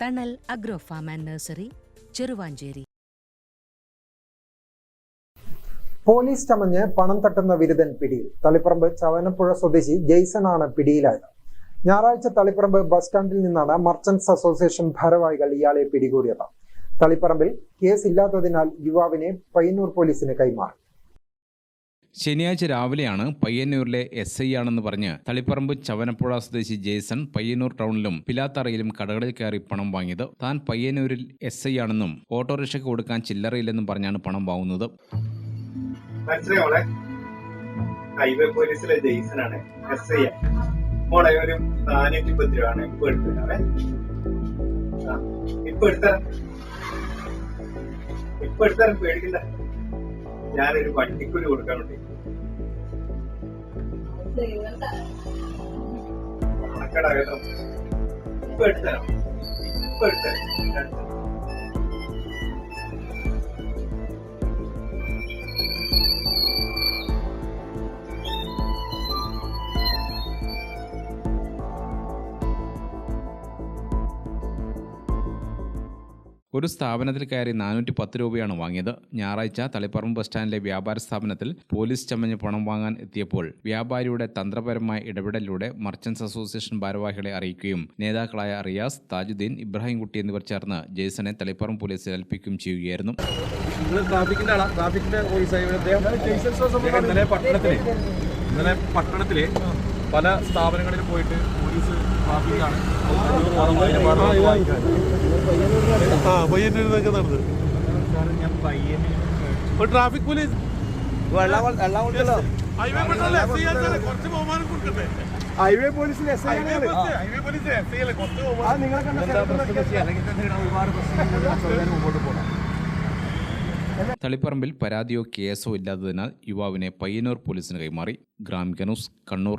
Thanal agro farm and nursery Cheruvanchery police ചമഞ്ഞ് പണം തട്ടുന്ന വിരുദ്ധൻ പിടിയിൽ. തളിപ്പറമ്പ് ചവനപ്പുഴ സ്വദേശി ജെയ്സൺ ആണ് പിടിയിലായത്. ഞായറാഴ്ച തളിപ്പറമ്പ് ബസ് സ്റ്റാൻഡിൽ നിന്നാണ് മർച്ചന്റ്സ് അസോസിയേഷൻ ഭാരവാഹികൾ ഇയാളെ പിടികൂടിയത്. തളിപ്പറമ്പിൽ കേസ് ഇല്ലാത്തതിനാൽ യുവാവിനെ പയ്യന്നൂർ പോലീസിന് കൈമാറി. ശനിയാഴ്ച രാവിലെയാണ് പയ്യന്നൂരിലെ എസ് ഐ ആണെന്ന് പറഞ്ഞ് തളിപ്പറമ്പ് ചവനപ്പുഴ സ്വദേശി ജേസൺ പയ്യന്നൂർ ടൗണിലും പിലാത്തറയിലും കടകളിൽ കയറി പണം വാങ്ങിയത്. താൻ പയ്യന്നൂരിൽ എസ് ഐ ആണെന്നും ഓട്ടോറിക്ഷയ്ക്ക് കൊടുക്കാൻ ചില്ലറയില്ലെന്നും പറഞ്ഞാണ് പണം വാങ്ങുന്നത്. ഞാനൊരു വണ്ടിക്കൂലി കൊടുക്കാൻ വേണ്ടി ഇപ്പൊ എടുത്തരാം. ഇപ്പൊ എടുത്തരാം. ഒരു സ്ഥാപനത്തിൽ കയറി നാനൂറ്റി പത്ത് രൂപയാണ് വാങ്ങിയത് ഞായറാഴ്ച തളിപ്പറമ്പ് ബസ് സ്റ്റാൻഡിലെ വ്യാപാര സ്ഥാപനത്തിൽ പോലീസ് ചമഞ്ഞ് പണം വാങ്ങാൻ എത്തിയപ്പോൾ വ്യാപാരിയുടെ തന്ത്രപരമായ ഇടപെടലിലൂടെ മർച്ചൻസ് അസോസിയേഷൻ ഭാരവാഹികളെ അറിയിക്കുകയും നേതാക്കളായ റിയാസ് താജുദ്ദീൻ ഇബ്രാഹിംകുട്ടി എന്നിവർ ചേർന്ന് ജെയ്സനെ തളിപ്പറമ്പ് പോലീസിൽ ഏൽപ്പിക്കുകയും ചെയ്യുകയായിരുന്നു ഇന്നലെ ഇന്നലെ പട്ടണത്തിൽ പല സ്ഥാപനങ്ങളിൽ പോയിട്ട് പോലീസ് ട്രാഫിക്കാണ് ആ പയ്യന്നൂരിന്നൊക്കെ നടന്നത്. ഒരു ട്രാഫിക് പോലീസ് ഹൈവേ പോലീസിൽ S I highway bus highway police S I അല്ലേ കുറച്ച് ബഹുമാനം നിങ്ങളെ മുമ്പോട്ട് പോകണം തളിപ്പറമ്പിൽ പരാതിയോ കേസോ ഇല്ലാത്തതിനാൽ യുവാവിനെ പയ്യന്നൂർ പോലീസിന് കൈമാറി. Gramika news Kannur.